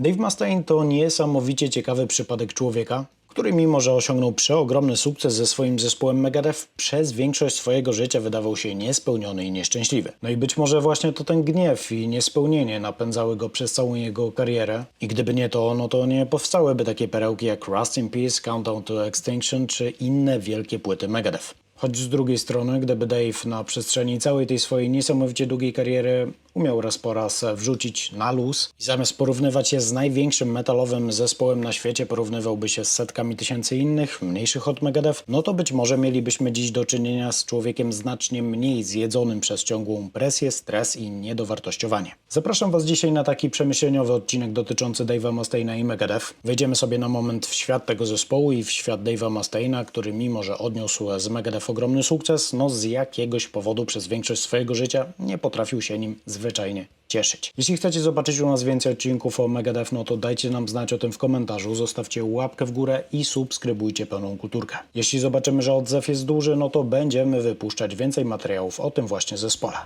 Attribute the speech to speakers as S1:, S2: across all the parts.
S1: Dave Mustaine to niesamowicie ciekawy przypadek człowieka, który mimo, że osiągnął przeogromny sukces ze swoim zespołem Megadeth, przez większość swojego życia wydawał się niespełniony i nieszczęśliwy. No i być może właśnie to ten gniew i niespełnienie napędzały go przez całą jego karierę. I gdyby nie to, no to nie powstałyby takie perełki jak Rust in Peace, Countdown to Extinction czy inne wielkie płyty Megadeth. Choć z drugiej strony, gdyby Dave na przestrzeni całej tej swojej niesamowicie długiej kariery umiał raz po raz wrzucić na luz i zamiast porównywać się z największym metalowym zespołem na świecie, porównywałby się z setkami tysięcy innych, mniejszych od Megadeth, no to być może mielibyśmy dziś do czynienia z człowiekiem znacznie mniej zjedzonym przez ciągłą presję, stres i niedowartościowanie. Zapraszam Was dzisiaj na taki przemyśleniowy odcinek dotyczący Dave'a Mustaine'a i Megadeth. Wejdziemy sobie na moment w świat tego zespołu i w świat Dave'a Mustaine'a, który mimo, że odniósł z Megadeth ogromny sukces, no z jakiegoś powodu przez większość swojego życia nie potrafił się nim zwyczajnie cieszyć. Jeśli chcecie zobaczyć u nas więcej odcinków o Megadeth, no to dajcie nam znać o tym w komentarzu, zostawcie łapkę w górę i subskrybujcie pełną kulturkę. Jeśli zobaczymy, że odzew jest duży, no to będziemy wypuszczać więcej materiałów o tym właśnie zespole.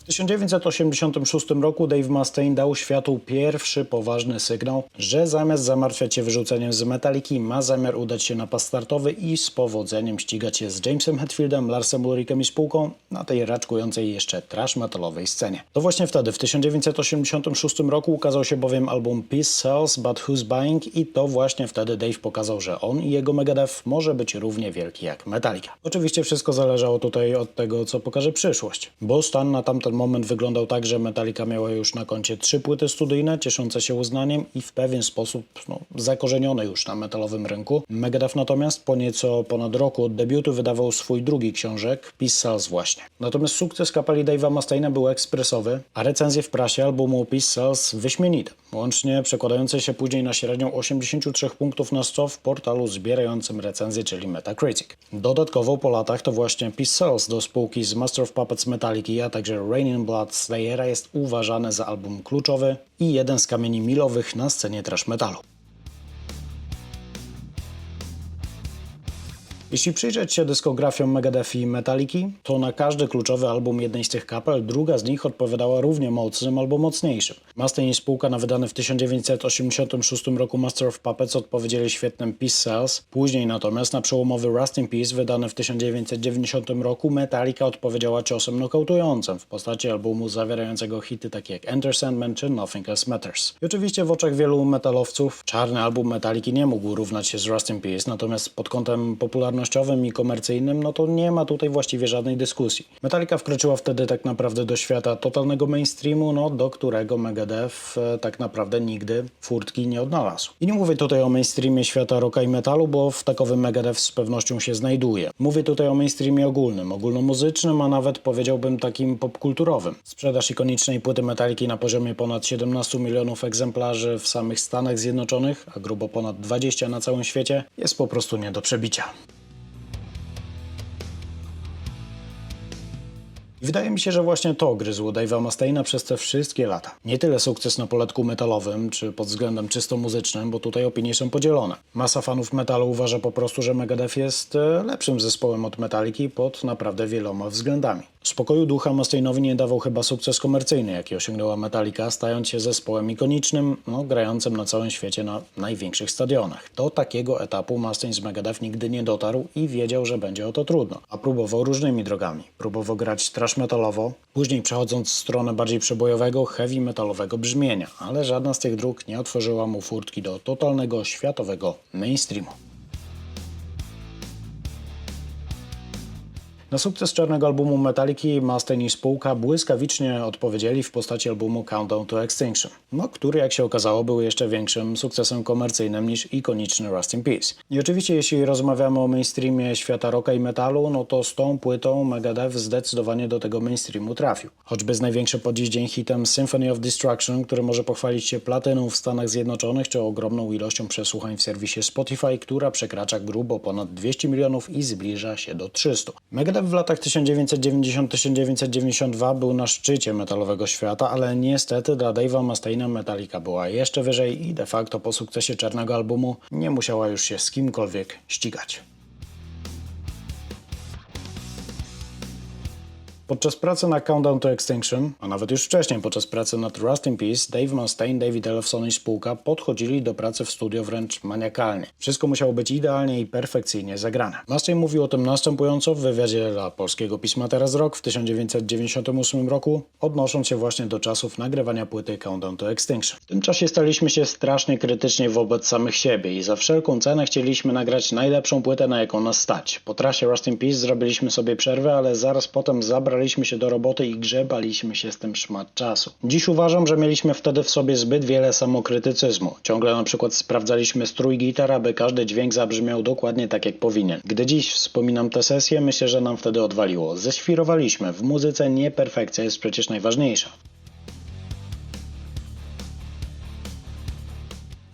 S1: W 1986 roku Dave Mustaine dał światu pierwszy poważny sygnał, że zamiast zamartwiać się wyrzuceniem z Metaliki, ma zamiar udać się na pas startowy i z powodzeniem ścigać się z Jamesem Hetfieldem, Larsem Ulrichem i spółką na tej raczkującej jeszcze trash metalowej scenie. To właśnie wtedy, w 1986 roku ukazał się bowiem album Peace Sells, But Who's Buying i to właśnie wtedy Dave pokazał, że on i jego Megadeth może być równie wielki jak Metallica. Oczywiście wszystko zależało tutaj od tego, co pokaże przyszłość, bo stan na tamten moment wyglądał tak, że Metallica miała już na koncie trzy płyty studyjne, cieszące się uznaniem i w pewien sposób no, zakorzenione już na metalowym rynku. Megadeth natomiast po nieco ponad roku od debiutu wydawał swój drugi książek, Peace Sells właśnie. Natomiast sukces kapeli Dave'a Mustaine'a był ekspresowy, a recenzje w prasie albumu Peace Sells wyśmienite, łącznie przekładające się później na średnią 83 punktów na 100 w portalu zbierającym recenzje, czyli Metacritic. Dodatkowo po latach to właśnie Peace Sells do spółki z Master of Puppets Metallica, a także Rain in Blood Slayera jest uważany za album kluczowy i jeden z kamieni milowych na scenie thrash metalu. Jeśli przyjrzeć się dyskografiom Megadeth i Metalliki, to na każdy kluczowy album jednej z tych kapel druga z nich odpowiadała równie mocnym albo mocniejszym. Mustaine i spółka na wydany w 1986 roku Master of Puppets odpowiedzieli świetnym Peace Cells. Później natomiast na przełomowy Rust in Peace wydany w 1990 roku Metallica odpowiedziała ciosem nokautującym w postaci albumu zawierającego hity takie jak Enter Sandman czy Nothing Else Matters. I oczywiście w oczach wielu metalowców czarny album Metalliki nie mógł równać się z Rust in Peace, natomiast pod kątem popularnościowym i komercyjnym, no to nie ma tutaj właściwie żadnej dyskusji. Metallica wkroczyła wtedy tak naprawdę do świata totalnego mainstreamu, no do którego Megadeth e, tak naprawdę nigdy furtki nie odnalazł. I nie mówię tutaj o mainstreamie świata rocka i metalu, bo w takowym Megadeth z pewnością się znajduje. Mówię tutaj o mainstreamie ogólnym, ogólnomuzycznym, a nawet powiedziałbym takim popkulturowym. Sprzedaż ikonicznej płyty Metaliki na poziomie ponad 17 milionów egzemplarzy w samych Stanach Zjednoczonych, a grubo ponad 20 na całym świecie, jest po prostu nie do przebicia. I wydaje mi się, że właśnie to gryzło Dave'a Mustaine'a przez te wszystkie lata. Nie tyle sukces na poletku metalowym, czy pod względem czysto muzycznym, bo tutaj opinie są podzielone. Masa fanów metalu uważa po prostu, że Megadeth jest e, lepszym zespołem od Metalliki pod naprawdę wieloma względami. Spokoju ducha Mustaine'owi nie dawał chyba sukces komercyjny, jaki osiągnęła Metallica, stając się zespołem ikonicznym, no, grającym na całym świecie na największych stadionach. Do takiego etapu Mustaine z Megadeth nigdy nie dotarł i wiedział, że będzie o to trudno. A próbował różnymi drogami. Próbował grać trash metalowo, później przechodząc w stronę bardziej przebojowego, heavy metalowego brzmienia, ale żadna z tych dróg nie otworzyła mu furtki do totalnego światowego mainstreamu. Na sukces czarnego albumu Metallica Mustaine i spółka błyskawicznie odpowiedzieli w postaci albumu Countdown to Extinction, no, który jak się okazało był jeszcze większym sukcesem komercyjnym niż ikoniczny Rust in Peace. I oczywiście jeśli rozmawiamy o mainstreamie świata rocka i metalu, no to z tą płytą Megadeth zdecydowanie do tego mainstreamu trafił. Choćby z największym po dziś dzień hitem Symphony of Destruction, który może pochwalić się platyną w Stanach Zjednoczonych, czy ogromną ilością przesłuchań w serwisie Spotify, która przekracza grubo ponad 200 milionów i zbliża się do 300. Megadeth w latach 1990-1992 był na szczycie metalowego świata, ale niestety dla Dave'a Mustaine'a Metallica była jeszcze wyżej i de facto po sukcesie czarnego albumu nie musiała już się z kimkolwiek ścigać. Podczas pracy na Countdown to Extinction, a nawet już wcześniej podczas pracy nad Rust in Peace, Dave Mustaine, David Ellefson i spółka podchodzili do pracy w studio wręcz maniakalnie. Wszystko musiało być idealnie i perfekcyjnie zagrane. Mustaine mówił o tym następująco w wywiadzie dla polskiego pisma Teraz Rok w 1998 roku, odnosząc się właśnie do czasów nagrywania płyty Countdown to Extinction. W tym czasie staliśmy się strasznie krytyczni wobec samych siebie i za wszelką cenę chcieliśmy nagrać najlepszą płytę, na jaką nas stać. Po trasie Rust in Peace zrobiliśmy sobie przerwę, ale zaraz potem zabraliśmy się do roboty i grzebaliśmy się z tym szmat czasu. Dziś uważam, że mieliśmy wtedy w sobie zbyt wiele samokrytycyzmu. Ciągle na przykład sprawdzaliśmy strój gitar, aby każdy dźwięk zabrzmiał dokładnie tak jak powinien. Gdy dziś wspominam tę sesję, myślę, że nam wtedy odwaliło. Ześwirowaliśmy. W muzyce nie perfekcja jest przecież najważniejsza.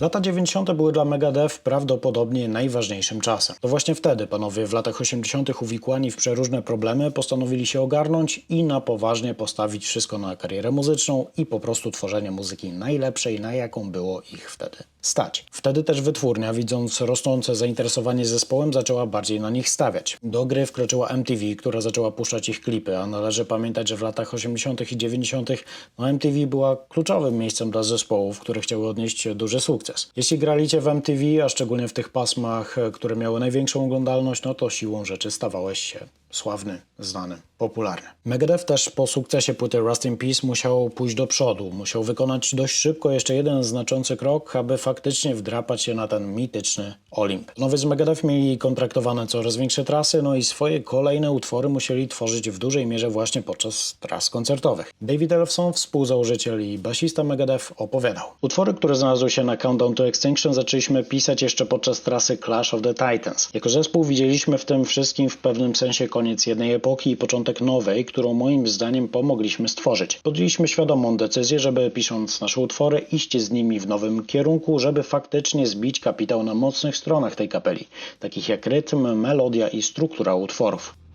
S1: Lata 90. były dla Megadeth prawdopodobnie najważniejszym czasem. To właśnie wtedy panowie w latach 80. uwikłani w przeróżne problemy postanowili się ogarnąć i na poważnie postawić wszystko na karierę muzyczną i po prostu tworzenie muzyki najlepszej, na jaką było ich wtedy stać. Wtedy też wytwórnia, widząc rosnące zainteresowanie zespołem, zaczęła bardziej na nich stawiać. Do gry wkroczyła MTV, która zaczęła puszczać ich klipy, a należy pamiętać, że w latach 80. i 90. No MTV była kluczowym miejscem dla zespołów, które chciały odnieść duży sukces. Jeśli graliście w MTV, a szczególnie w tych pasmach, które miały największą oglądalność, no to siłą rzeczy stawałeś się sławny, znany, popularny. Megadeth też po sukcesie płyty Rust in Peace musiał pójść do przodu. Musiał wykonać dość szybko jeszcze jeden znaczący krok, aby faktycznie wdrapać się na ten mityczny Olimp. Nowy z Megadeth mieli kontraktowane coraz większe trasy, no i swoje kolejne utwory musieli tworzyć w dużej mierze właśnie podczas tras koncertowych. David Ellefson, współzałożyciel i basista Megadeth, opowiadał. Utwory, które znalazły się na Countdown to Extinction zaczęliśmy pisać jeszcze podczas trasy Clash of the Titans. Jako zespół widzieliśmy w tym wszystkim w pewnym sensie koniec jednej epoki i początek nowej, którą moim zdaniem pomogliśmy stworzyć. Podjęliśmy świadomą decyzję, żeby pisząc nasze utwory iść z nimi w nowym kierunku, żeby faktycznie zbić kapitał na mocnych stronach tej kapeli, takich jak rytm, melodia i struktura utworów.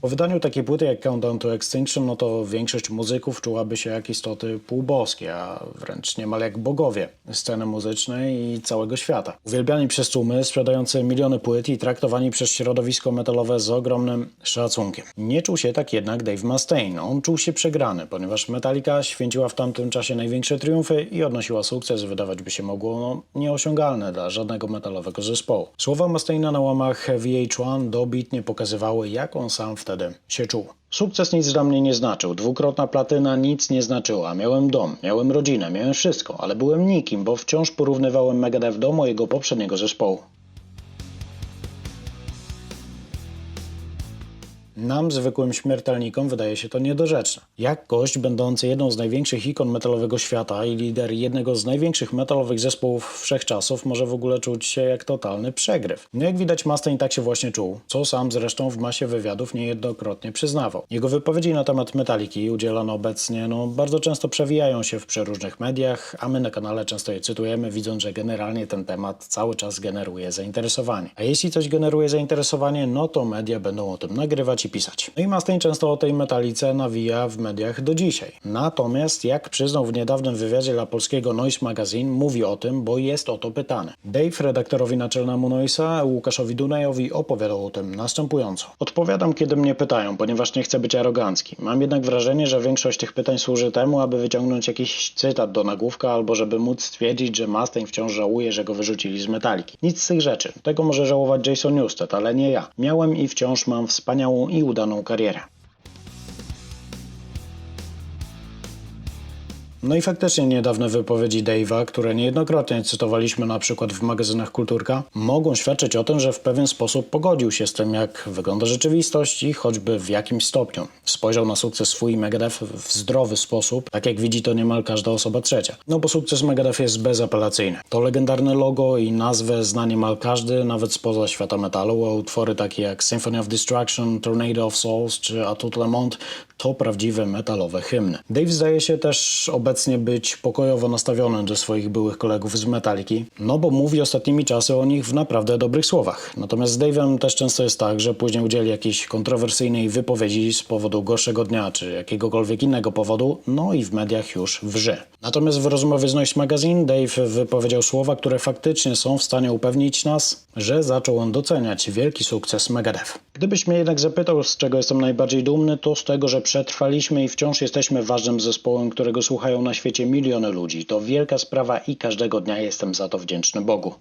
S1: Po wydaniu takiej płyty jak Countdown to Extinction, no to większość muzyków czułaby się jak istoty półboskie, a wręcz niemal jak bogowie sceny muzycznej i całego świata. Uwielbiani przez tłumy, sprzedający miliony płyt i traktowani przez środowisko metalowe z ogromnym szacunkiem. Nie czuł się tak jednak Dave Mustaine. On czuł się przegrany, ponieważ Metallica święciła w tamtym czasie największe triumfy i odnosiła sukces, wydawać by się mogło no, nieosiągalny dla żadnego metalowego zespołu. Słowa Mustaine'a na łamach VH1 dobitnie pokazywały, jak on sam wtedy się czuł. Sukces nic dla mnie nie znaczył. Dwukrotna platyna nic nie znaczyła. Miałem dom, miałem rodzinę, miałem wszystko, ale byłem nikim, bo wciąż porównywałem Megadeth do mojego poprzedniego zespołu. Nam, zwykłym śmiertelnikom, wydaje się to niedorzeczne. Jak gość będący jedną z największych ikon metalowego świata i lider jednego z największych metalowych zespołów wszechczasów może w ogóle czuć się jak totalny przegryw. No jak widać Mustaine tak się właśnie czuł, co sam zresztą w masie wywiadów niejednokrotnie przyznawał. Jego wypowiedzi na temat Metaliki udzielane obecnie no, bardzo często przewijają się w przeróżnych mediach, a my na kanale często je cytujemy, widząc, że generalnie ten temat cały czas generuje zainteresowanie. A jeśli coś generuje zainteresowanie, no to media będą o tym nagrywać i pisać. No i Mustaine często o tej metalice nawija w mediach do dzisiaj. Natomiast, jak przyznał w niedawnym wywiadzie dla polskiego Noise Magazine, mówi o tym, bo jest o to pytany. Dave, redaktorowi naczelnemu Noise'a, Łukaszowi Dunajowi, opowiadał o tym następująco. Odpowiadam, kiedy mnie pytają, ponieważ nie chcę być arogancki. Mam jednak wrażenie, że większość tych pytań służy temu, aby wyciągnąć jakiś cytat do nagłówka, albo żeby móc stwierdzić, że Mustaine wciąż żałuje, że go wyrzucili z metaliki. Nic z tych rzeczy. Tego może żałować Jason Newsted, ale nie ja. Miałem i wciąż mam wspaniałą i udaną karierę. No i faktycznie niedawne wypowiedzi Dave'a, które niejednokrotnie cytowaliśmy na przykład w magazynach Kulturka, mogą świadczyć o tym, że w pewien sposób pogodził się z tym, jak wygląda rzeczywistość i choćby w jakim stopniu. Spojrzał na sukces swój Megadeth w zdrowy sposób, tak jak widzi to niemal każda osoba trzecia. No bo sukces Megadeth jest bezapelacyjny. To legendarne logo i nazwę zna niemal każdy, nawet spoza świata metalu, a utwory takie jak Symphony of Destruction, Tornado of Souls czy A Tout Le Monde to prawdziwe metalowe hymny. Dave zdaje się też obecnie obecnie być pokojowo nastawiony do swoich byłych kolegów z Metaliki, no bo mówi ostatnimi czasy o nich w naprawdę dobrych słowach. Natomiast z Dave'em też często jest tak, że później udzieli jakiejś kontrowersyjnej wypowiedzi z powodu gorszego dnia czy jakiegokolwiek innego powodu, no i w mediach już wrze. Natomiast w rozmowie z Noise Magazine Dave wypowiedział słowa, które faktycznie są w stanie upewnić nas, że zaczął on doceniać wielki sukces Megadeth. Gdybyś mnie jednak zapytał, z czego jestem najbardziej dumny, to z tego, że przetrwaliśmy i wciąż jesteśmy ważnym zespołem, którego słuchają na świecie miliony ludzi. To wielka sprawa i każdego dnia jestem za to wdzięczny Bogu.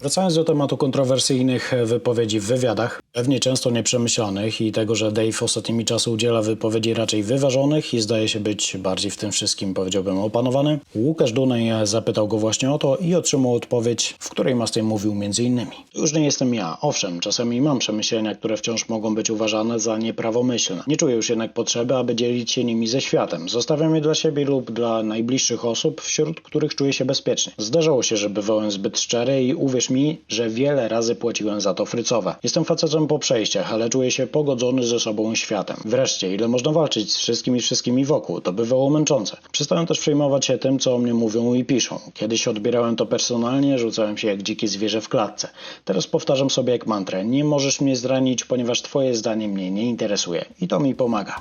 S1: Wracając do tematu kontrowersyjnych wypowiedzi w wywiadach, pewnie często nieprzemyślanych i tego, że Dave ostatnimi czasy udziela wypowiedzi raczej wyważonych i zdaje się być bardziej w tym wszystkim, powiedziałbym, opanowany, Łukasz Dunej zapytał go właśnie o to i otrzymał odpowiedź, w której Mastej mówił m.in. Już nie jestem ja. Owszem, czasami mam przemyślenia, które wciąż mogą być uważane za nieprawomyślne. Nie czuję już jednak potrzeby, aby dzielić się nimi ze światem. Zostawiam je dla siebie lub dla najbliższych osób, wśród których czuję się bezpiecznie. Zdarzało się, że bywałem zbyt szczery i uwierz mi, że wiele razy płaciłem za to frycowe. Jestem facetem po przejściach, ale czuję się pogodzony ze sobą światem. Wreszcie, ile można walczyć z wszystkim i wszystkimi wokół? To bywało męczące. Przestałem też przejmować się tym, co o mnie mówią i piszą. Kiedyś odbierałem to personalnie, rzucałem się jak dzikie zwierzę w klatce. Teraz powtarzam sobie jak mantrę. Nie możesz mnie zranić, ponieważ twoje zdanie mnie nie interesuje. I to mi pomaga.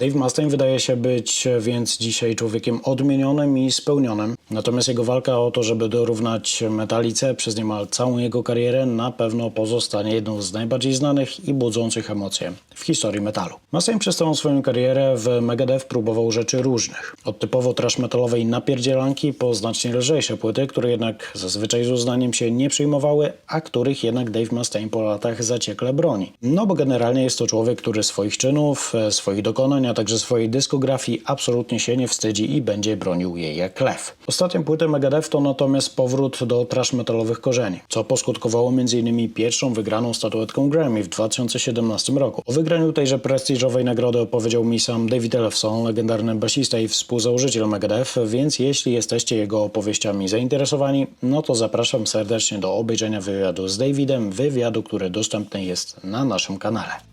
S1: Dave Mustaine wydaje się być więc dzisiaj człowiekiem odmienionym i spełnionym, natomiast jego walka o to, żeby dorównać Metalice przez niemal całą jego karierę na pewno pozostanie jedną z najbardziej znanych i budzących emocje w historii metalu. Mustaine przez całą swoją karierę w Megadeth próbował rzeczy różnych. Od typowo trash metalowej napierdzielanki po znacznie lżejsze płyty, które jednak zazwyczaj z uznaniem się nie przyjmowały, a których jednak Dave Mustaine po latach zaciekle broni. No bo generalnie jest to człowiek, który swoich czynów, swoich dokonań, a także swojej dyskografii absolutnie się nie wstydzi i będzie bronił jej jak lew. Ostatnią płytę Megadeth to natomiast powrót do trash metalowych korzeni, co poskutkowało m.in. pierwszą wygraną statuetką Grammy w 2017 roku. O wygraniu tejże prestiżowej nagrody opowiedział mi sam David Ellefson, legendarny basista i współzałożyciel Megadeth, więc jeśli jesteście jego opowieściami zainteresowani, no to zapraszam serdecznie do obejrzenia wywiadu z Davidem, wywiadu, który dostępny jest na naszym kanale.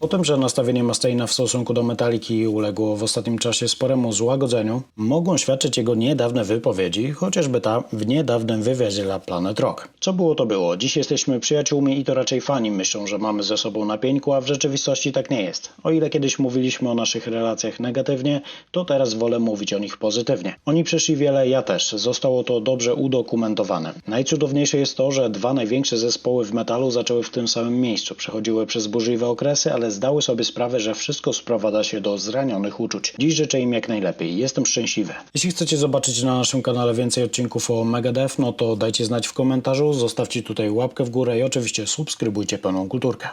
S1: O tym, że nastawienie Mustaina w stosunku do Metaliki uległo w ostatnim czasie sporemu złagodzeniu, mogą świadczyć jego niedawne wypowiedzi, chociażby ta w niedawnym wywiadzie dla Planet Rock. Co było, to było. Dziś jesteśmy przyjaciółmi i to raczej fani myślą, że mamy ze sobą na a w rzeczywistości tak nie jest. O ile kiedyś mówiliśmy o naszych relacjach negatywnie, to teraz wolę mówić o nich pozytywnie. Oni przeszli wiele, ja też. Zostało to dobrze udokumentowane. Najcudowniejsze jest to, że dwa największe zespoły w metalu zaczęły w tym samym miejscu. Przechodziły przez burzliwe okresy, ale zdały sobie sprawę, że wszystko sprowadza się do zranionych uczuć. Dziś życzę im jak najlepiej. Jestem szczęśliwy. Jeśli chcecie zobaczyć na naszym kanale więcej odcinków o Megadeth, no to dajcie znać w komentarzu, zostawcie tutaj łapkę w górę i oczywiście subskrybujcie pełną kulturkę.